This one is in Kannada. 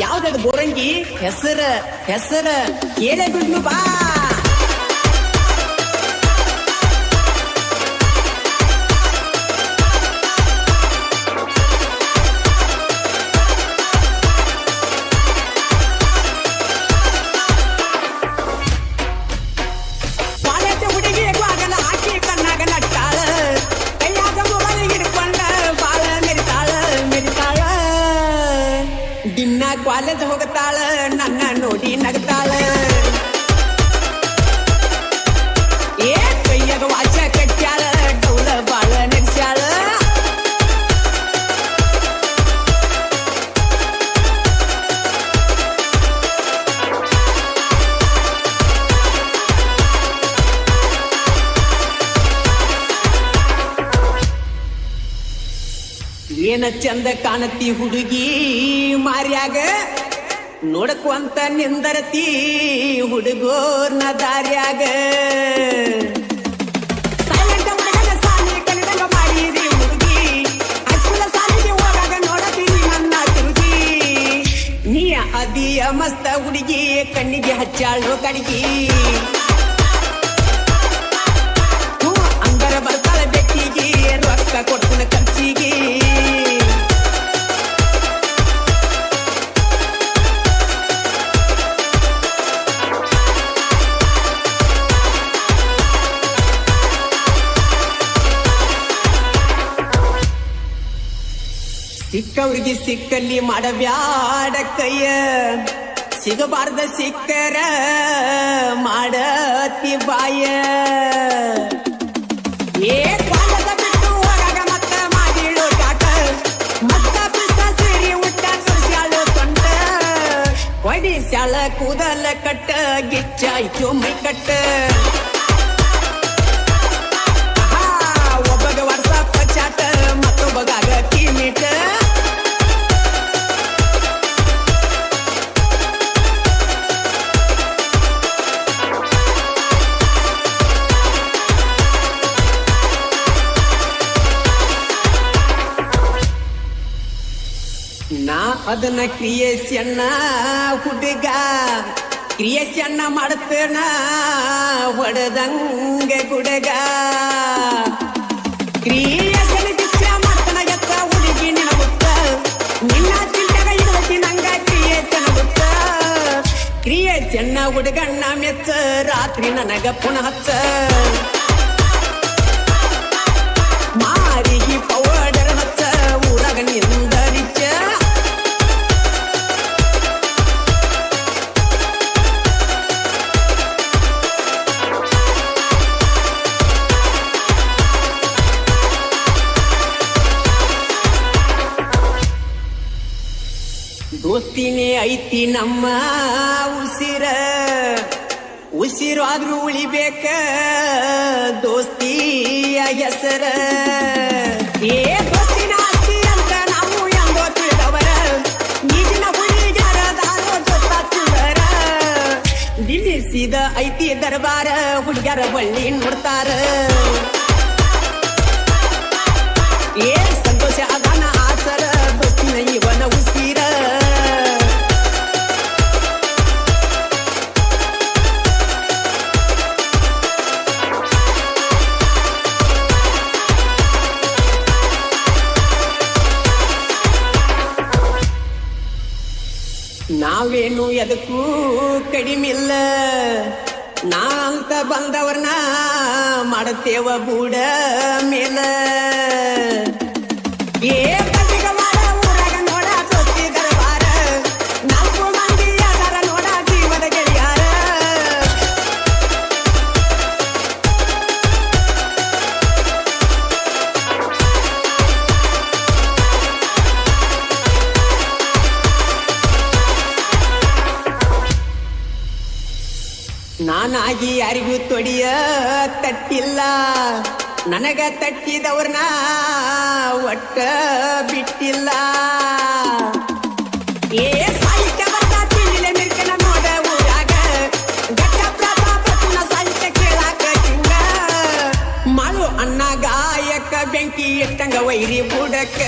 ಯಾವ್ದದು ಬೋರಂಗಿ? ಹೆಸರ ಹೆಸರ ಏನೇ ಬಿಡ್ಲು ಬಾ. ದಿನ ಕಾಲೇಜ್ ಹೋಗತಾಳ ನನ್ನ ನೋಡಿ ನಗತಾಳ. ಏನ ಚಂದ ಕಾಣತಿ ಹುಡುಗಿ ಮಾರ್ಯಾಗ. ನೋಡಕ್ವಂತ ನಿಂದರತಿ ಹುಡುಗೋರ್ನ ದಾರ್ಯಾಗ. ಅದಿಯ ಮಸ್ತ ಹುಡುಗಿ ಕಣ್ಣಿಗೆ ಹಚ್ಚಾಳು ಕಡಿಗಿ ಹ್ಞೂ, ಅಂದರ ಬರ್ತಾಳ ಬೆಕ್ಕಿಗೆ ರೊಕ್ಕ ಕೊಡ್ತನ ಖರ್ಚಿಗೆ ಸಿಕ್ಕವ್ರಿಗೆ ಸಿಕ್ಕಲ್ಲಿ ಮಾಡಬ್ಯಾಡ ಕೈಯ ಸಿಗಬಾರ್ದ ಸಿಕ್ಕರ ಮಾಡತಿ ಬಾಯ ಏ ಕಾಲದ ಬಿಟ್ಟು ಹೊರಗ ಮತ್ತ ಮಾಡಿಳು ಕಾಟ ಮತ್ತ ಪಿಸ್ತ ಸೇರಿ ಉಟ್ಟ ಸುರ್ಸ್ಯಾಳು ಸೊಂಟ ಹೊಡಿಸ್ಯಾಳ ಕೂದಲ ಕಟ್ಟ ಗಿಚ್ಚಾಯ್ತು ಮೈ ಕಟ್ಟ ನಾ ಅದನ್ನ ಕ್ರಿಯೇಷನ್ನ ಹುಡುಗ ಕ್ರಿಯೇಷನ್ನ ಮಾಡ್ತೇನ ಹೊಡೆದಂಗೆ ಗುಡಗ. ಕ್ರಿಯೇಷನ್ ಹುಡುಗಣ್ಣ ಮೆಚ್ಚ ರಾತ್ರಿ ನನಗ ಪುನಃ ಹಚ್ಚ. ದೋಸ್ತಿನೇ ಐತಿ ನಮ್ಮ ಉಸಿರ. ಉಸಿರಾದ್ರೂ ಉಳಿಬೇಕ ದೋಸ್ತಿಯ ಹೆಸರ. ಏ ನಿಲ್ಲಿಸಿದ ಐತಿ ದರ್ಬಾರ ಹುಡುಗರ ಬಳ್ಳಿ ನೋಡ್ತಾರ. ಏ ನಾವೇನು ಎದಕ್ಕೂ ಕಡಿಮಿಲ್ಲ ನಾ ಅಂತ ಬಂದವ್ರನ್ನ ಮಾಡತೇವ ಬೂಡ ಮೇಲ ನಾನಾಗಿ ಯಾರಿಗೂ ತೊಡಿಯ ತಟ್ಟಿಲ್ಲ ನನಗ ತಟ್ಟಿದವ್ರನ್ನ ಒಟ್ಟ ಬಿಟ್ಟಿಲ್ಲ ಏ ಸಾಹಿತ್ಯ ಬರ್ತಾತಿ ನಿಲೆ ಮಿರ್ಕನ ನೋಡ ಊರಾಗ ಗಟ್ಟ ಪ್ರತಾಪ ಪುನ ಸಾಹಿತ್ಯ ಕೇಳಾಕ ಹಿಂಗ ಮಾಡು ಅಣ್ಣ ಗಾಯಕ ಬೆಂಕಿ ಇಟ್ಟಂಗ ವೈರಿ ಬುಡಕ